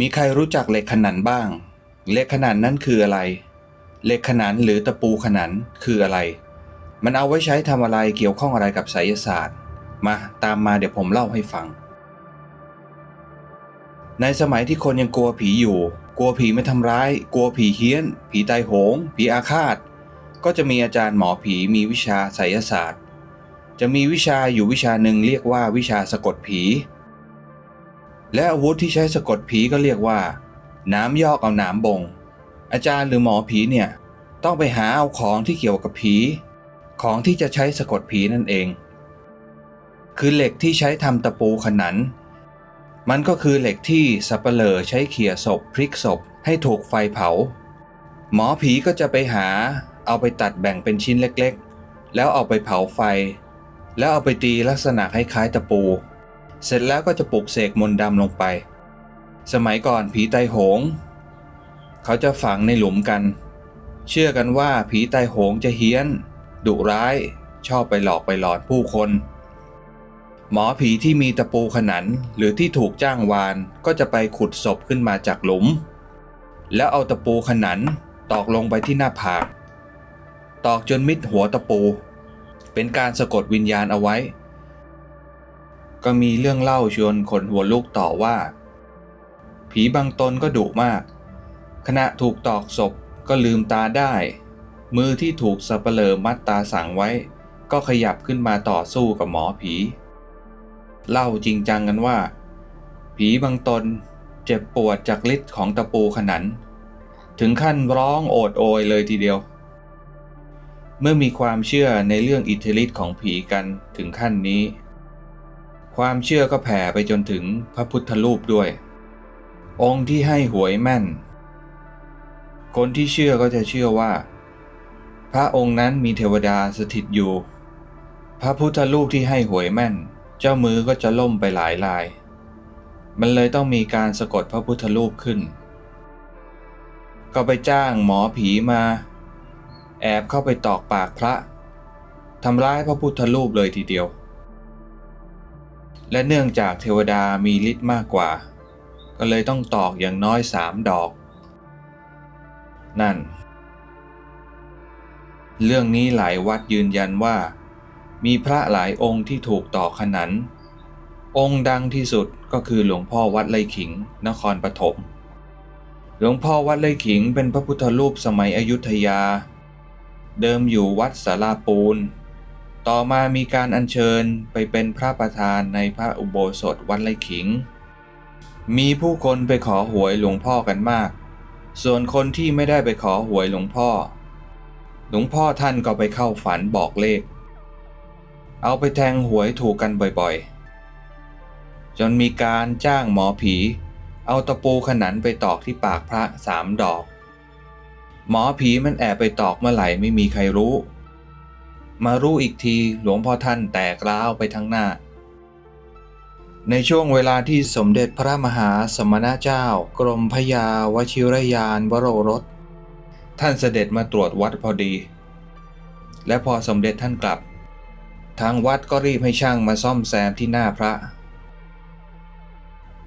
มีใครรู้จักเหล็กขนันบ้าง เหล็กขนันนั้นคืออะไร เหล็กขนันหรือตะปูขนันคืออะไร มันเอาไว้ใช้ทำอะไรเกี่ยวข้องอะไรกับไสยศาสตร์ มาตามมาเดี๋ยวผมเล่าให้ฟัง ในสมัยที่คนยังกลัวผีอยู่ กลัวผีไม่ทำร้าย กลัวผีเฮี้ยน ผีตายโหง ผีอาฆาต ก็จะมีอาจารย์หมอผีมีวิชาไสยศาสตร์ จะมีวิชาอยู่วิชาหนึ่งเรียกว่าวิชาสะกดผี และอาวุธที่ใช้สะกดผีก็เรียกว่า น้ำยอกเอาน้ำบง อาจารย์หรือหมอผีเนี่ยต้องไปหาเอาของที่เกี่ยวกับผี ของที่จะใช้สะกดผีนั่นเอง คือเหล็กที่ใช้ทำตะปูขนัน มันก็คือเหล็กที่สับเปลอใช้เขี่ยศพพลิกศพให้ถูกไฟเผา หมอผีก็จะไปหาเอาไปตัดแบ่งเป็นชิ้นเล็กๆ แล้วเอาไปเผาไฟ แล้วเอาไปตีลักษณะคล้ายๆตะปู เสร็จแล้วก็จะปลุกเสกมนต์ดำลงไป สมัยก่อนผีไตโหง เขาจะฝังในหลุมกัน เชื่อกันว่าผีไตโหงจะเฮี้ยน ดุร้าย ชอบไปหลอกไปหลอนผู้คน หมอผีที่มีตะปูขนันหรือที่ถูกจ้างวานก็จะไปขุดศพขึ้นมาจากหลุม แล้วเอาตะปูขนันตอกลงไปที่หน้าผาก ตอกจนมิดหัวตะปู เป็นการสะกดวิญญาณเอาไว้ ก็มีเรื่องเล่าชวนขนหัวลุกต่อว่า ผีบางตนก็ดุมาก ขณะถูกตอกศพก็ลืมตาได้ มือที่ถูกสับเปลอมัดตาสั่งไว้ ก็ขยับขึ้นมาต่อสู้กับหมอผี เล่าจริงจังกันว่า ผีบางตนเจ็บปวดจากฤทธิ์ของตะปูขนัน ถึงขั้นร้องโอดโอยเลยทีเดียว เมื่อมีความเชื่อในเรื่องอิทธิฤทธิ์ของผีกันถึงขั้นนี้ ความเชื่อก็แผ่ไปจนถึงพระพุทธรูปด้วย องค์ที่ให้หวยแม่น คนที่เชื่อก็จะเชื่อว่า พระองค์นั้นมีเทวดาสถิตอยู่ พระพุทธรูปที่ให้หวยแม่น เจ้ามือก็จะล่มไปหลายลาย มันเลยต้องมีการสะกดพระพุทธรูปขึ้น ก็ไปจ้างหมอผีมา แอบเข้าไปตอกปากพระทำร้ายพระพุทธรูปเลยทีเดียว และเนื่องจากเทวดามีฤทธิ์มากกว่า ก็เลยต้องตอกอย่างน้อยสามดอก นั่น เรื่องนี้หลายวัดยืนยันว่า มีพระหลายองค์ที่ถูกตอกขนัน องค์ดังที่สุดก็คือหลวงพ่อวัดไร่ขิง นครปฐมหลวงพ่อวัดไร่ขิงเป็นพระพุทธรูปสมัยอยุธยา เดิมอยู่วัดสาราปูน ต่อมามีการอัญเชิญไปเป็นพระประธานในพระอุโบสถวัดไร่ขิง มีผู้คนไปขอหวยหลวงพ่อกันมาก ส่วนคนที่ไม่ได้ไปขอหวยหลวงพ่อ หลวงพ่อท่านก็ไปเข้าฝันบอกเลข เอาไปแทงหวยถูกกันบ่อยๆ จนมีการจ้างหมอผี เอาตะปูขนันไปตอกที่ปากพระสามดอก หมอผีมันแอบไปตอกเมื่อไหร่ไม่มีใครรู้ มารู้อีกทีหลวงพ่อท่านแตกร้าวไปทั้งหน้า ในช่วงเวลาที่สมเด็จพระมหาสมณเจ้ากรมพยาวชิรยานวโรรส ท่านเสด็จมาตรวจวัดพอดี และพอสมเด็จท่านกลับ ทางวัดก็รีบให้ช่างมาซ่อมแซมที่หน้าพระ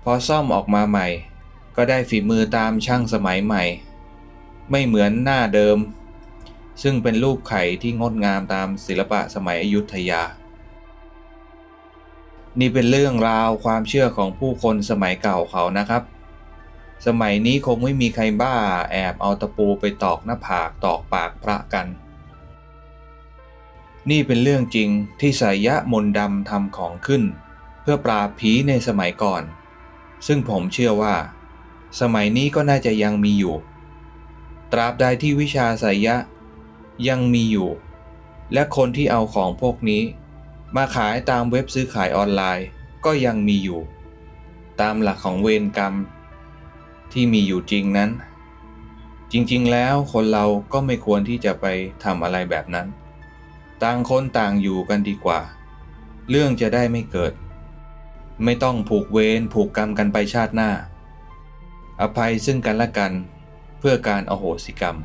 พอซ่อมออกมาใหม่ ก็ได้ฝีมือตามช่างสมัยใหม่ ไม่เหมือนหน้าเดิม ซึ่งเป็นรูปไข่ที่งดงามตามศิลปะสมัยอยุธยา นี่เป็นเรื่องราวความเชื่อของผู้คนสมัยเก่าเขานะครับ สมัยนี้คงไม่มีใครบ้าแอบเอาตะปูไปตอกหน้าผากตอกปากพระกัน นี่เป็นเรื่องจริงที่สายะมนต์ดำทำของขึ้น เพื่อปราบผีในสมัยก่อน ซึ่งผมเชื่อว่า สมัยนี้ก็น่าจะยังมีอยู่ ตราบใดที่วิชาสายะ ยังมีอยู่ และคนที่เอาของพวกนี้ มาขายตามเว็บซื้อขายออนไลน์ก็ยังมีอยู่ ตามหลักของเวรกรรม ที่มีอยู่จริงนั้น จริงๆ แล้วคนเราก็ไม่ควรที่จะไปทำอะไรแบบนั้น ต่างคนต่างอยู่กันดีกว่า เรื่องจะได้ไม่เกิด ไม่ต้องผูกเวรผูกกรรมกันไปชาติหน้า อภัยซึ่งกันและกันเพื่อการอโหสิกรรม